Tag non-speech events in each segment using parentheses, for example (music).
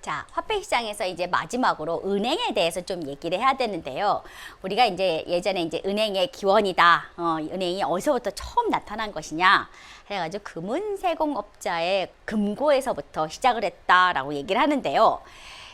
자, 화폐 시장에서 이제 마지막으로 은행에 대해서 좀 얘기를 해야 되는데요. 우리가 이제 예전에 이제 은행의 기원이다. 어, 은행이 어디서부터 처음 나타난 것이냐. 해가지고 금은세공업자의 금고에서부터 시작을 했다라고 얘기를 하는데요.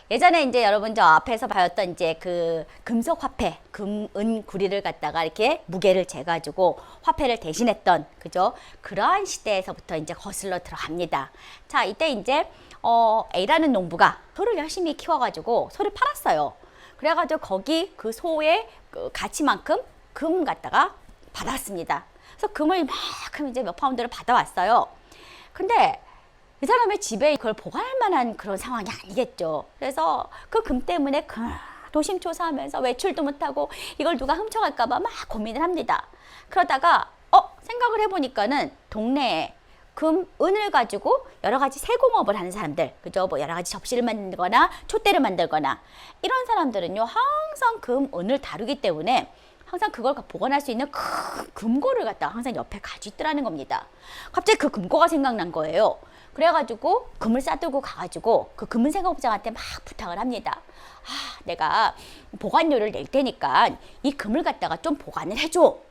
예전에 이제 여러분 저 앞에서 봤던 이제 그 금속 화폐, 금, 은, 구리를 갖다가 이렇게 무게를 재가지고 화폐를 대신했던 그죠? 그러한 시대에서부터 이제 거슬러 들어갑니다. 자, 이때 이제 어, A라는 농부가 소를 열심히 키워가지고 소를 팔았어요. 그래가지고 거기 그 소의 그 가치만큼 금 갖다가 받았습니다. 그래서 금을 이만큼 이제 몇 파운드를 받아왔어요. 근데 그 사람의 집에 그걸 보관할 만한 그런 상황이 아니겠죠. 그래서 그 금 때문에 그 도심초사하면서 외출도 못하고 이걸 누가 훔쳐갈까봐 막 고민을 합니다. 그러다가 어 생각을 해보니까는 동네에 금, 은을 가지고 여러 가지 세공업을 하는 사람들, 그죠? 뭐 여러 가지 접시를 만들거나 촛대를 만들거나 이런 사람들은요 항상 금, 은을 다루기 때문에 항상 그걸 보관할 수 있는 큰 금고를 갖다가 항상 옆에 가지고 있더라는 겁니다. 갑자기 그 금고가 생각난 거예요. 그래가지고 금을 싸들고 가가지고 그 금은 생업장한테 막 부탁을 합니다. 아, 내가 보관료를 낼 테니까 이 금을 갖다가 좀 보관을 해줘.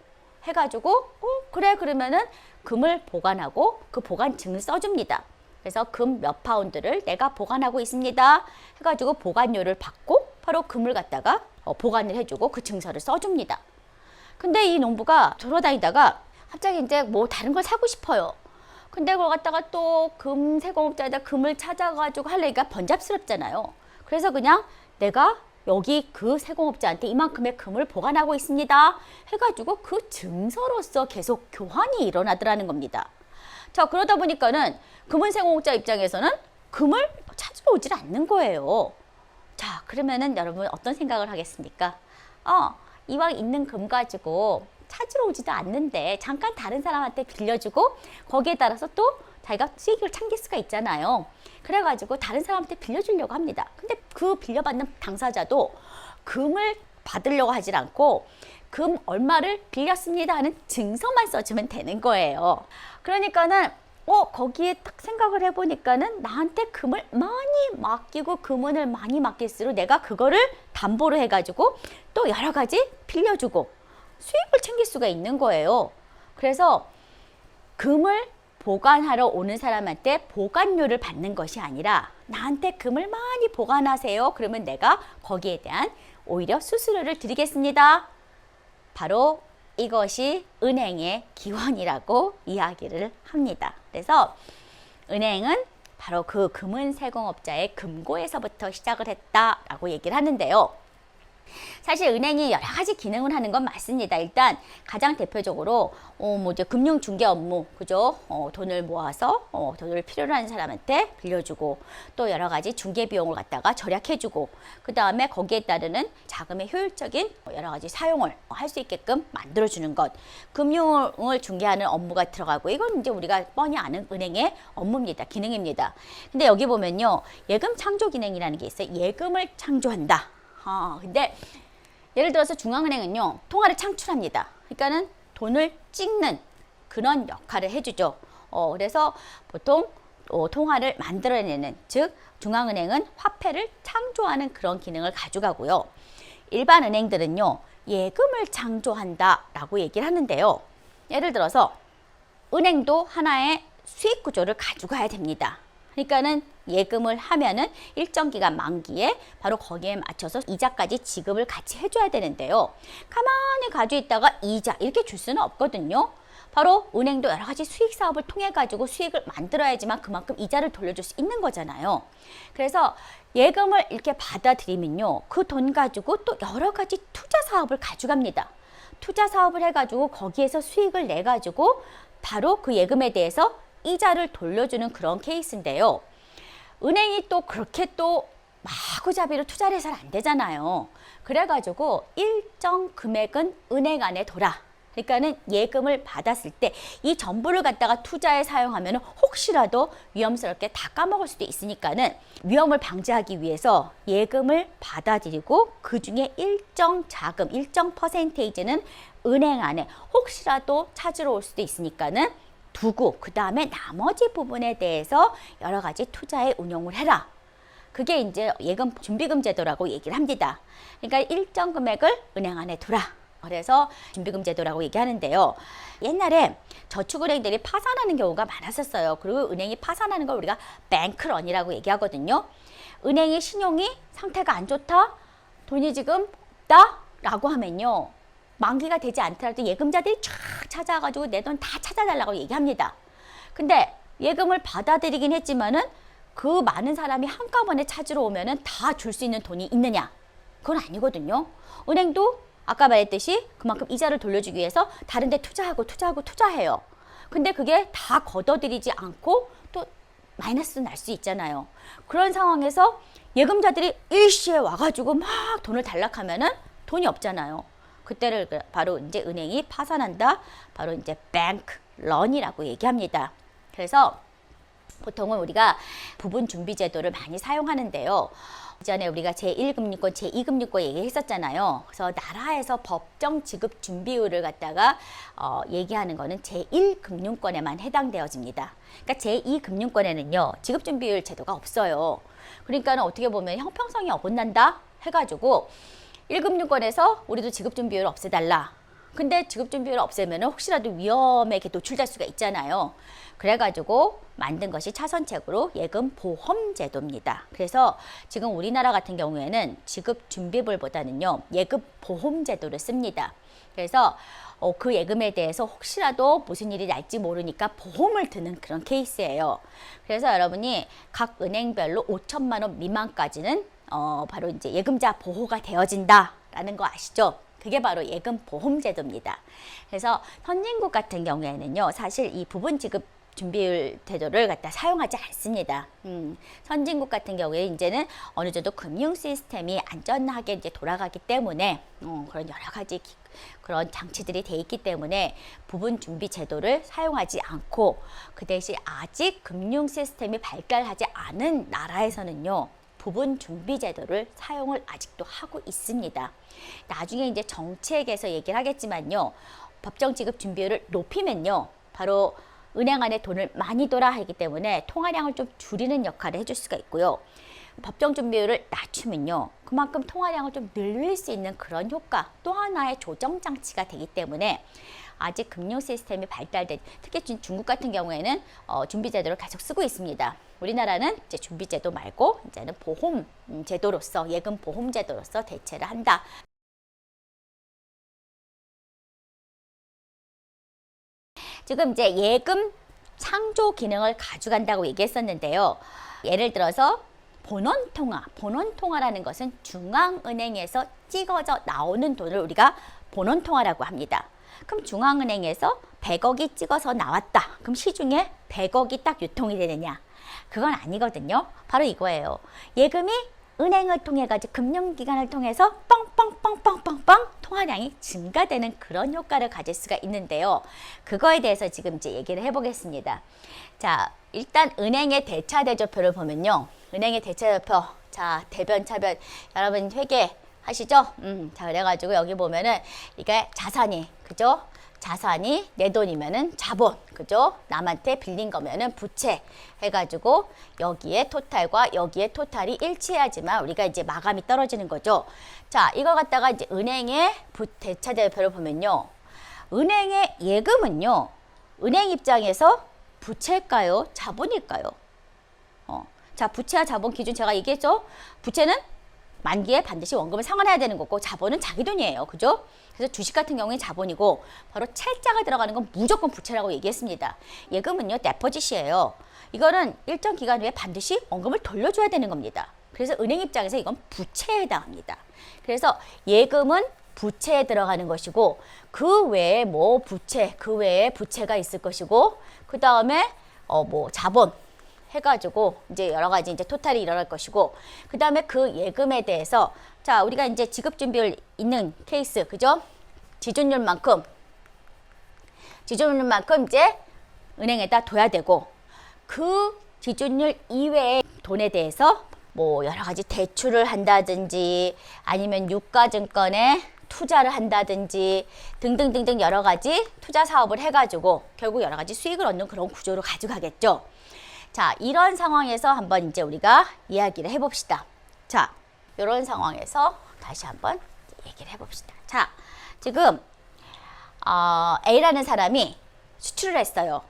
해가지고 어 그래 그러면은 금을 보관하고 그 보관증을 써줍니다. 그래서 금 몇 파운드를 내가 보관하고 있습니다. 해가지고 보관료를 받고 바로 금을 갖다가 어, 보관을 해주고 그 증서를 써줍니다. 근데 이 농부가 돌아다니다가 갑자기 이제 뭐 다른 걸 사고 싶어요. 근데 그걸 갖다가 또 금 세공업자에다 금을 찾아가지고 하려니까 번잡스럽잖아요. 그래서 그냥 내가 여기 그 세공업자한테 이만큼의 금을 보관하고 있습니다. 해가지고 그 증서로서 계속 교환이 일어나더라는 겁니다. 자, 그러다 보니까는 금은 세공업자 입장에서는 금을 찾으러 오질 않는 거예요. 자, 그러면은 여러분 어떤 생각을 하겠습니까? 어, 이왕 있는 금 가지고 찾으러 오지도 않는데 잠깐 다른 사람한테 빌려주고 거기에 따라서 또 자기가 수익을 챙길 수가 있잖아요. 그래가지고 다른 사람한테 빌려주려고 합니다. 근데 그 빌려받는 당사자도 금을 받으려고 하질 않고 금 얼마를 빌렸습니다 하는 증서만 써주면 되는 거예요. 그러니까는 어 거기에 딱 생각을 해보니까는 나한테 금을 많이 맡기고 금은을 많이 맡길수록 내가 그거를 담보로 해가지고 또 여러 가지 빌려주고 수익을 챙길 수가 있는 거예요. 그래서 금을 보관하러 오는 사람한테 보관료를 받는 것이 아니라 나한테 금을 많이 보관하세요. 그러면 내가 거기에 대한 오히려 수수료를 드리겠습니다. 바로 이것이 은행의 기원이라고 이야기를 합니다. 그래서 은행은 바로 그 금은 세공업자의 금고에서부터 시작을 했다라고 얘기를 하는데요. 사실 은행이 여러 가지 기능을 하는 건 맞습니다. 일단 가장 대표적으로 어, 뭐 이제 금융 중개 업무, 그죠? 어, 돈을 모아서 어, 돈을 필요로 하는 사람한테 빌려주고 또 여러 가지 중개 비용을 갖다가 절약해주고 그 다음에 거기에 따르는 자금의 효율적인 여러 가지 사용을 할 수 있게끔 만들어주는 것, 금융을 중개하는 업무가 들어가고 이건 이제 우리가 뻔히 아는 은행의 업무입니다, 기능입니다. 근데 여기 보면요, 예금 창조 기능이라는 게 있어요. 예금을 창조한다. 아, 근데 예를 들어서 중앙은행은요, 통화를 창출합니다. 그러니까는 돈을 찍는 그런 역할을 해주죠. 어, 그래서 보통 어, 통화를 만들어내는, 즉, 중앙은행은 화폐를 창조하는 그런 기능을 가져가고요. 일반 은행들은요, 예금을 창조한다라고 얘기를 하는데요. 예를 들어서, 은행도 하나의 수익 구조를 가져가야 됩니다. 그러니까는 예금을 하면은 일정 기간 만기에 바로 거기에 맞춰서 이자까지 지급을 같이 해줘야 되는데요. 가만히 가지고 있다가 이자 이렇게 줄 수는 없거든요. 바로 은행도 여러 가지 수익 사업을 통해 가지고 수익을 만들어야지만 그만큼 이자를 돌려줄 수 있는 거잖아요. 그래서 예금을 이렇게 받아들이면요, 그 돈 가지고 또 여러 가지 투자 사업을 가져갑니다. 투자 사업을 해가지고 거기에서 수익을 내 가지고 바로 그 예금에 대해서 이자를 돌려주는 그런 케이스인데요. 은행이 또 그렇게 또 마구잡이로 투자를 해서는 안 되잖아요. 그래가지고 일정 금액은 은행 안에 돌아. 그러니까는 예금을 받았을 때 이 전부를 갖다가 투자에 사용하면 혹시라도 위험스럽게 다 까먹을 수도 있으니까는 위험을 방지하기 위해서 예금을 받아들이고 그 중에 일정 자금, 일정 퍼센테이지는 은행 안에 혹시라도 찾으러 올 수도 있으니까는 두고 그 다음에 나머지 부분에 대해서 여러 가지 투자에 운용을 해라. 그게 이제 예금 준비금 제도라고 얘기를 합니다. 그러니까 일정 금액을 은행 안에 두라. 그래서 준비금 제도라고 얘기하는데요. 옛날에 저축은행들이 파산하는 경우가 많았었어요. 그리고 은행이 파산하는 걸 우리가 뱅크런이라고 얘기하거든요. 은행의 신용이 상태가 안 좋다, 돈이 지금 없다 라고 하면요. 만기가 되지 않더라도 예금자들이 쫙 찾아가지고 내 돈 다 찾아달라고 얘기합니다. 근데 예금을 받아들이긴 했지만은 그 많은 사람이 한꺼번에 찾으러 오면은 다 줄 수 있는 돈이 있느냐? 그건 아니거든요. 은행도 아까 말했듯이 그만큼 이자를 돌려주기 위해서 다른 데 투자하고 투자하고 투자해요. 근데 그게 다 걷어들이지 않고 또 마이너스 날 수 있잖아요. 그런 상황에서 예금자들이 일시에 와가지고 막 돈을 달락하면은 돈이 없잖아요. 그때를 그 바로 이제 은행이 파산한다. 바로 이제 뱅크 런이라고 얘기합니다. 그래서 보통은 우리가 부분 준비 제도를 많이 사용하는데요. 이전에 우리가 제1금융권, 제2금융권 얘기했었잖아요. 그래서 나라에서 법정 지급 준비율을 갖다가 어, 얘기하는 거는 제1금융권에만 해당되어집니다. 그러니까 제2금융권에는요, 지급 준비율 제도가 없어요. 그러니까는 어떻게 보면 형평성이 어긋난다 해 가지고 1금융권에서 우리도 지급 준 비율 없애달라. 근데 지급 준 비율 없애면 혹시라도 위험에 노출될 수가 있잖아요. 그래가지고 만든 것이 차선책으로 예금 보험 제도입니다. 그래서 지금 우리나라 같은 경우에는 지급 준비불보다는요 예금 보험 제도를 씁니다. 그래서 어, 그 예금에 대해서 혹시라도 무슨 일이 날지 모르니까 보험을 드는 그런 케이스예요. 그래서 여러분이 각 은행별로 5천만 원 미만까지는 어, 바로 이제 예금자 보호가 되어진다라는 거 아시죠? 그게 바로 예금 보험 제도입니다. 그래서 선진국 같은 경우에는요, 사실 이 부분 지급 준비율 제도를 갖다 사용하지 않습니다. 음, 선진국 같은 경우에 이제는 어느 정도 금융 시스템이 안전하게 이제 돌아가기 때문에 어, 그런 여러 가지 기, 그런 장치들이 돼 있기 때문에 부분 준비 제도를 사용하지 않고 그 대신 아직 금융 시스템이 발달하지 않은 나라에서는요. 부분 준비 제도를 사용을 아직도 하고 있습니다. 나중에 이제 정책에서 얘기를 하겠지만요. 법정 지급 준비율을 높이면요. 바로 은행 안에 돈을 많이 돌아 하기 때문에 통화량을 좀 줄이는 역할을 해줄 수가 있고요. 법정 준비율을 낮추면요. 그만큼 통화량을 좀 늘릴 수 있는 그런 효과 또 하나의 조정 장치가 되기 때문에 아직 금융 시스템이 발달된 특히 중- 중국 같은 경우에는 어, 준비 제도를 계속 쓰고 있습니다. 우리나라는 이제 준비 제도 말고 이제는 보험 음, 제도로서 예금 보험 제도로서 대체를 한다. 지금 이제 예금 창조 기능을 가져간다고 얘기했었는데요. 예를 들어서 본원 통화, 본원 통화라는 것은 중앙은행에서 찍어져 나오는 돈을 우리가 본원 통화라고 합니다. 그럼 중앙은행에서 100억이 찍어서 나왔다. 그럼 시중에 100억이 딱 유통이 되느냐? 그건 아니거든요. 바로 이거예요. 예금이 은행을 통해 가지고 금융기관을 통해서 뻥뻥뻥뻥뻥뻥 통화량이 증가되는 그런 효과를 가질 수가 있는데요. 그거에 대해서 지금 이제 얘기를 해보겠습니다. 자, 일단 은행의 대차 대조표를 보면요. 은행의 대차 대표, 자 대변 차변 여러분 회계 하시죠? 음, 자 그래가지고 여기 보면은 이게 자산이 그죠? 자산이 내 돈이면은 자본, 그죠? 남한테 빌린 거면은 부채 해가지고 여기에 토탈과 여기에 토탈이 일치해야지만 우리가 이제 마감이 떨어지는 거죠. 자, 이걸 갖다가 이제 은행의 부, 대차 대표를 보면요. 은행의 예금은요. 은행 입장에서 부채일까요? 자본일까요? 어. 자, 부채와 자본 기준 제가 얘기했죠? 부채는 만기에 반드시 원금을 상환해야 되는 거고 자본은 자기 돈이에요. 그죠? 그래서 주식 같은 경우에 자본이고 바로 찰자가 들어가는 건 무조건 부채라고 얘기했습니다. 예금은요, 데포짓이에요. 이거는 일정 기간 후에 반드시 원금을 돌려줘야 되는 겁니다. 그래서 은행 입장에서 이건 부채에 해당합니다. 그래서 예금은 부채에 들어가는 것이고 그 외에 뭐 부채, 그 외에 부채가 있을 것이고 그 다음에 어 뭐 자본 해가지고 이제 여러 가지 이제 토탈이 일어날 것이고 그 다음에 그 예금에 대해서 자 우리가 이제 지급 준비율 있는 케이스 그죠? 지준율만큼 지준율만큼 이제 은행에다 둬야 되고 그 지준율 이외의 돈에 대해서 뭐 여러 가지 대출을 한다든지 아니면 유가증권에 투자를 한다든지 등등등등 여러 가지 투자 사업을 해가지고 결국 여러 가지 수익을 얻는 그런 구조로 가져가겠죠. 자, 이런 상황에서 한번 이제 우리가 이야기를 해봅시다. 자, 이런 상황에서 다시 한번 얘기를 해봅시다. 자, 지금 어, A라는 사람이 수출을 했어요.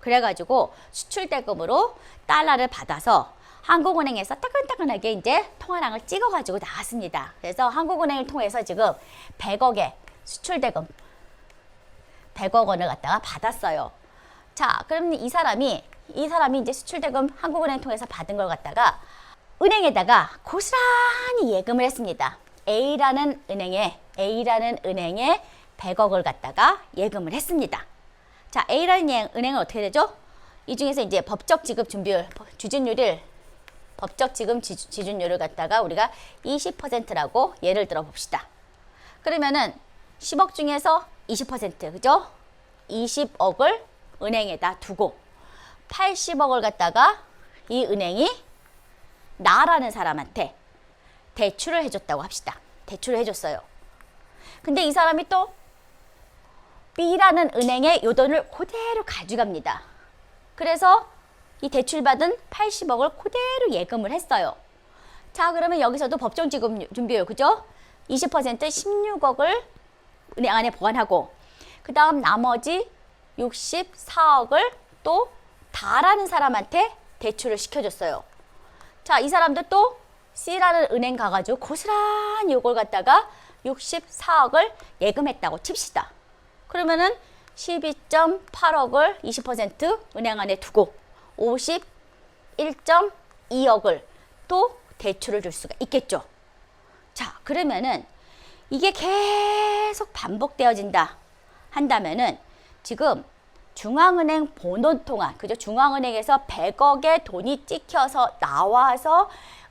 그래가지고 수출 대금으로 달러를 받아서 한국은행에서 따끈따끈하게 이제 통화량을 찍어가지고 나왔습니다. 그래서 한국은행을 통해서 지금 100억의 수출 대금 100억 원을 갖다가 받았어요. 자, 그럼 이 사람이 이 사람이 이제 수출 대금 한국은행 통해서 받은 걸 갖다가 은행에다가 고스란히 예금을 했습니다. A라는 은행에 A라는 은행에 100억을 갖다가 예금을 했습니다. 자, A라는 예- 은행은 어떻게 되죠? 이 중에서 이제 법적 지급 준비율, 주준율을 법적 지급 지- 지준율을 갖다가 우리가 20%라고 예를 들어 봅시다. 그러면은 10억 중에서 20% 그죠? 20억을 은행에다 두고 80억을 갖다가 이 은행이 나라는 사람한테 대출을 해줬다고 합시다. 대출을 해줬어요. 근데 이 사람이 또 B라는 은행에 요 돈을 그대로 가져갑니다. 그래서 이 대출받은 80억을 그대로 예금을 했어요. 자, 그러면 여기서도 법정 지급 준비율, 그죠? 20% 16억을 은행 안에 보관하고, 그 다음 나머지 64억을 또 다라는 사람한테 대출을 시켜줬어요. 자, 이 사람도 또 C라는 은행 가가지고 고스란히 요걸 갖다가 64억을 예금했다고 칩시다. 그러면은 12.8억을 20% 은행 안에 두고 51.2억을 또 대출을 줄 수가 있겠죠. 자, 그러면은 이게 계속 반복되어진다 한다면은 지금 중앙은행 본원 통화, 그죠? 중앙은행에서 100억의 돈이 찍혀서 나와서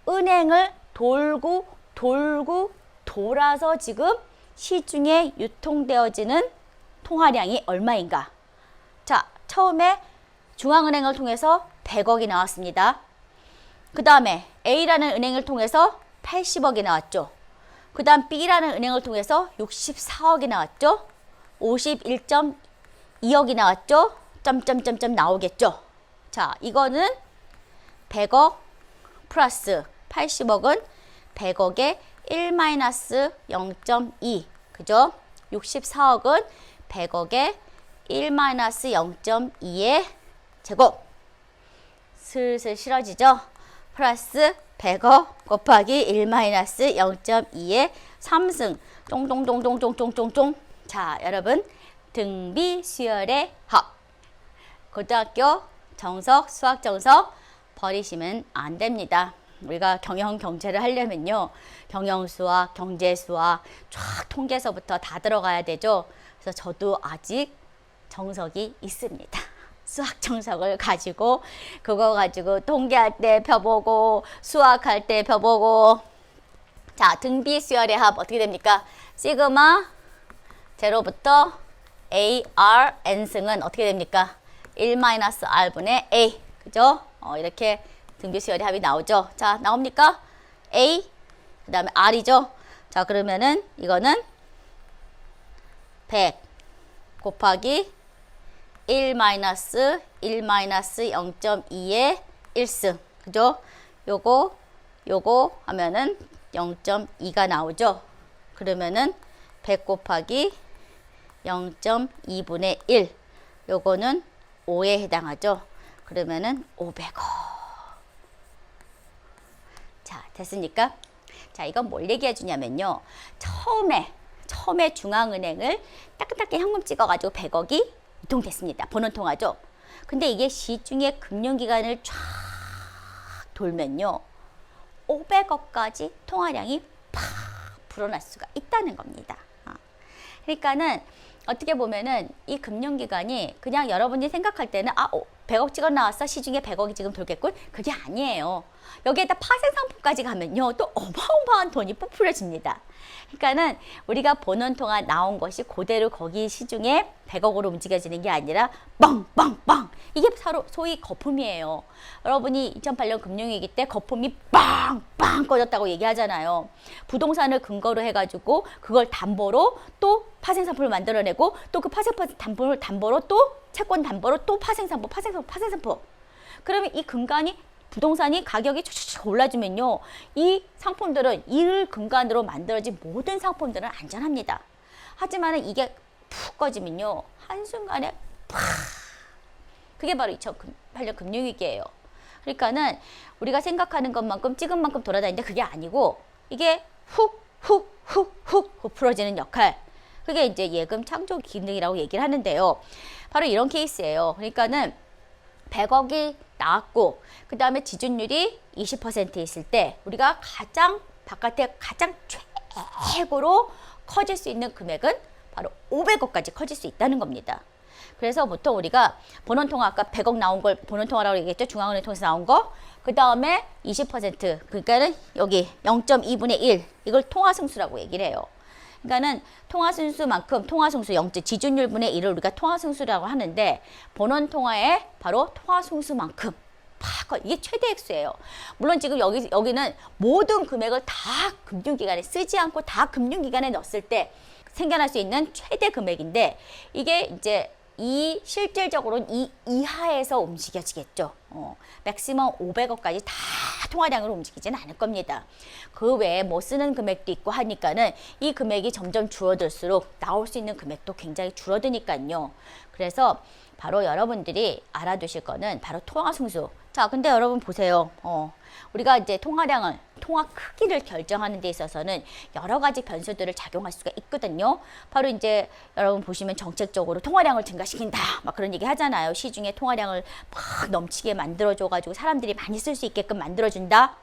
은행을 돌고 돌고 돌아서 지금 시중에 유통되어지는 통화량이 얼마인가? 자, 처음에 중앙은행을 통해서 100억이 나왔습니다. 그 다음에 A라는 은행을 통해서 80억이 나왔죠. 그 다음 B라는 은행을 통해서 64억이 나왔죠. 51.2억이 나왔죠. 점점점점 나오겠죠. 자, 이거는 100억 플러스 80억은 100억에 1-0.2 그죠? 64억은 100억에 1-0.2의 제곱 슬슬 싫어지죠? 플러스 100억 곱하기 1-0.2의 3승 쫑쫑쫑쫑쫑쫑쫑쫑 자 여러분 등비 수열의 합 고등학교 정석 수학 정석 버리시면 안 됩니다. 우리가 경영 경제를 하려면요. 경영 수학, 경제 수학 쫙 통계서부터 다 들어가야 되죠. 그래서 저도 아직 정석이 있습니다. (laughs) 수학 정석을 가지고 그거 가지고 통계할 때 펴보고 수학할 때 펴보고 자 등비 수열의 합 어떻게 됩니까? 시그마 제로부터 A, R, N 승은 어떻게 됩니까? 1-R분의 A 그죠? 어, 이렇게 등비 수열의 합이 나오죠. 자 나옵니까? A 그 다음에 R이죠. 자 그러면은 이거는 100 곱하기 1 마이너스 1 마이너스 0.2의 1승 그죠? 요거 요거 하면은 0.2가 나오죠. 그러면은 100 곱하기 0.2분의 1 요거는 5에 해당하죠. 그러면은 500원. 자, 됐습니까? 자, 이건 뭘 얘기해 주냐면요. 처음에 처음에 중앙은행을 따끈따끈 현금 찍어가지고 100억이 유통됐습니다. 본원 통화죠. 근데 이게 시중의 금융기관을 쫙 돌면요. 500억까지 통화량이 팍 불어날 수가 있다는 겁니다. 어. 그러니까는 어떻게 보면은 이 금융기관이 그냥 여러분이 생각할 때는 아, 100억 찍어 나왔어. 시중에 100억이 지금 돌겠군. 그게 아니에요. 여기에다 파생 상품까지 가면요. 또 어마어마한 돈이 부풀려집니다. 그러니까는 우리가 본원 통화 나온 것이 그대로 거기 시중에 100억으로 움직여지는 게 아니라 빵빵빵 이게 바로 소위 거품이에요. 여러분이 2008년 금융위기 때 거품이 빵빵 꺼졌다고 얘기하잖아요. 부동산을 근거로 해가지고 그걸 담보로 또 파생상품을 만들어내고 또 그 파생상품 담보를 담보로 또 채권 담보로 또 파생상품 파생상품 파생상품 그러면 이 근간이 부동산이 가격이 쫙 올라주면요. 이 상품들은 이 근간으로 만들어진 모든 상품들은 안전합니다. 하지만 이게 푹 꺼지면요. 한순간에 팍 그게 바로 2008년 금융위기예요. 그러니까는 우리가 생각하는 것만큼 찍은 만큼 돌아다니는데 그게 아니고 이게 훅 훅 훅훅 풀어지는 역할. 그게 이제 예금 창조 기능이라고 얘기를 하는데요. 바로 이런 케이스예요. 그러니까는 100억이 나왔고 그 다음에 지준율이 20% 있을 때 우리가 가장 바깥에 가장 최고로 커질 수 있는 금액은 바로 500억까지 커질 수 있다는 겁니다. 그래서 보통 우리가 본원통화 아까 100억 나온 걸 본원통화라고 얘기했죠. 중앙은행 통해서 나온 거. 그 다음에 20% 그러니까는 여기 0.2분의 1 이걸 통화승수라고 얘기를 해요. 그러니까는 통화승수만큼 통화승수 0. 지준율 분의 1을 우리가 통화승수라고 하는데 본원 통화의 바로 통화승수만큼 팍 커- 이게 최대 액수예요. 물론 지금 여기 여기는 모든 금액을 다 금융기관에 쓰지 않고 다 금융기관에 넣었을 때 생겨날 수 있는 최대 금액인데 이게 이제 이 실질적으로는 이 이하에서 움직여지겠죠. 어, 맥시멈 500억까지 다 통화량으로 움직이지는 않을 겁니다. 그 외에 뭐 쓰는 금액도 있고 하니까는 이 금액이 점점 줄어들수록 나올 수 있는 금액도 굉장히 줄어드니까요. 그래서 바로 여러분들이 알아두실 거는 바로 통화 승수. 자, 근데 여러분 보세요. 어, 우리가 이제 통화량을 통화 크기를 결정하는 데 있어서는 여러 가지 변수들을 작용할 수가 있거든요. 바로 이제 여러분 보시면 정책적으로 통화량을 증가시킨다. 막 그런 얘기 하잖아요. 시중에 통화량을 막 넘치게 만들어줘 가지고 사람들이 많이 쓸 수 있게끔 만들어준다.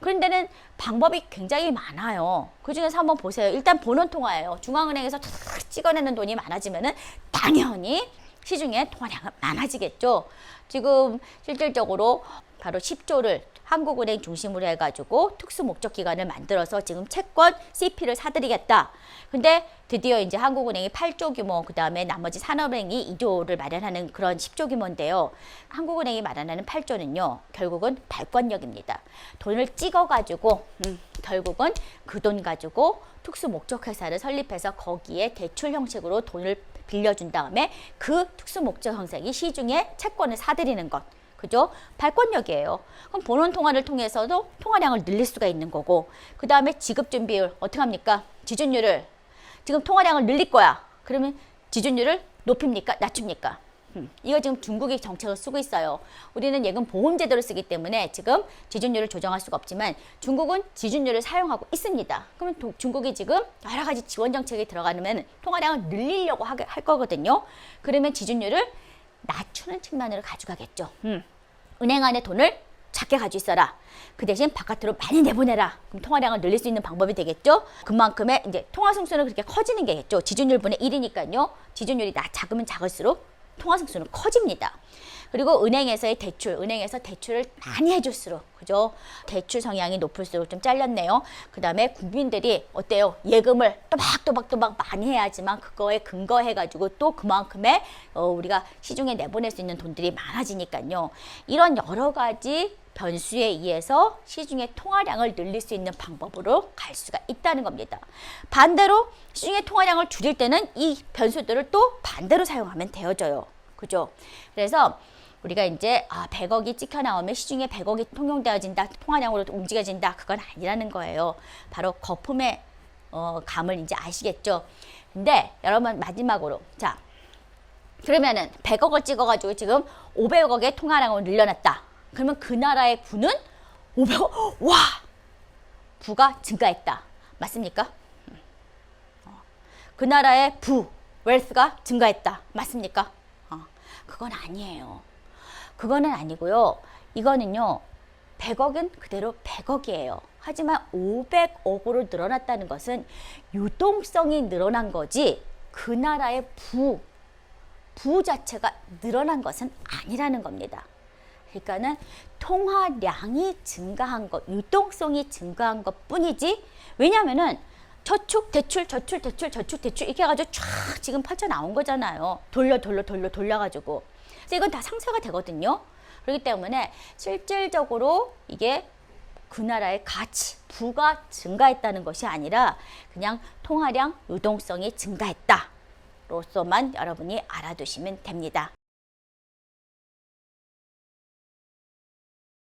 그런데는 방법이 굉장히 많아요. 그 중에서 한번 보세요. 일단 본원 통화예요. 중앙은행에서 탁 찍어내는 돈이 많아지면은 당연히 시중에 통화량은 많아지겠죠. 지금 실질적으로 바로 10조를 한국은행 중심으로 해가지고 특수 목적 기관을 만들어서 지금 채권 CP를 사들이겠다. 근데 드디어 이제 한국은행이 8조 규모, 그 다음에 나머지 산업은행이 2조를 마련하는 그런 10조 규모인데요. 한국은행이 마련하는 8조는요, 결국은 발권력입니다. 돈을 찍어가지고, 음, 결국은 그 돈 가지고 특수 목적 회사를 설립해서 거기에 대출 형식으로 돈을 빌려준 다음에 그 특수 목적 형식이 시중에 채권을 사들이는 것. 그죠? 발권력이에요. 그럼 본원 통화를 통해서도 통화량을 늘릴 수가 있는 거고, 그 다음에 지급 준비율 어떻게 합니까? 지준율을 지금 통화량을 늘릴 거야. 그러면 지준율을 높입니까? 낮춥니까? 음, 이거 지금 중국이 정책을 쓰고 있어요. 우리는 예금 보험 제도를 쓰기 때문에 지금 지준율을 조정할 수가 없지만 중국은 지준율을 사용하고 있습니다. 그러면 도- 중국이 지금 여러 가지 지원 정책이 들어가면 통화량을 늘리려고 하, 할 거거든요. 그러면 지준율을 낮추는 측면으로 가져가겠죠. 음. 은행 안에 돈을 작게 가지고 있어라. 그 대신 바깥으로 많이 내보내라. 그럼 통화량을 늘릴 수 있는 방법이 되겠죠. 그만큼의 이제 통화 승수는 그렇게 커지는 게겠죠. 지준율 분의 1이니까요. 지준율이 낮 작으면 작을수록 통화 승수는 커집니다. 그리고 은행에서의 대출, 은행에서 대출을 많이 해줄수록, 그죠? 대출 성향이 높을수록 좀 잘렸네요. 그 다음에 국민들이 어때요? 예금을 또박또박또박 많이 해야지만 그거에 근거해가지고 또 그만큼의 어, 우리가 시중에 내보낼 수 있는 돈들이 많아지니까요. 이런 여러 가지 변수에 의해서 시중의 통화량을 늘릴 수 있는 방법으로 갈 수가 있다는 겁니다. 반대로 시중의 통화량을 줄일 때는 이 변수들을 또 반대로 사용하면 되어져요. 그죠? 그래서 우리가 이제 아 100억이 찍혀 나오면 시중에 100억이 통용되어진다, 통화량으로 움직여진다. 그건 아니라는 거예요. 바로 거품의 어, 감을 이제 아시겠죠? 근데 여러분 마지막으로 자 그러면은 100억을 찍어가지고 지금 500억의 통화량을 늘려놨다. 그러면 그 나라의 부는 500억 와 부가 증가했다. 맞습니까? 어. 그 나라의 부 웰스가 증가했다. 맞습니까? 어. 그건 아니에요. 그거는 아니고요. 이거는요. 100억은 그대로 100억이에요. 하지만 500억으로 늘어났다는 것은 유동성이 늘어난 거지 그 나라의 부, 부 자체가 늘어난 것은 아니라는 겁니다. 그러니까는 통화량이 증가한 것, 유동성이 증가한 것 뿐이지 왜냐면은 저축, 대출, 저축, 대출, 저축, 대출 이렇게 해가지고 쫙 지금 펼쳐 나온 거잖아요. 돌려, 돌려, 돌려, 돌려가지고. 그래서 이건 다 상쇄가 되거든요. 그렇기 때문에 실질적으로 이게 그 나라의 가치, 부가 증가했다는 것이 아니라 그냥 통화량, 유동성이 증가했다. 로서만 여러분이 알아두시면 됩니다.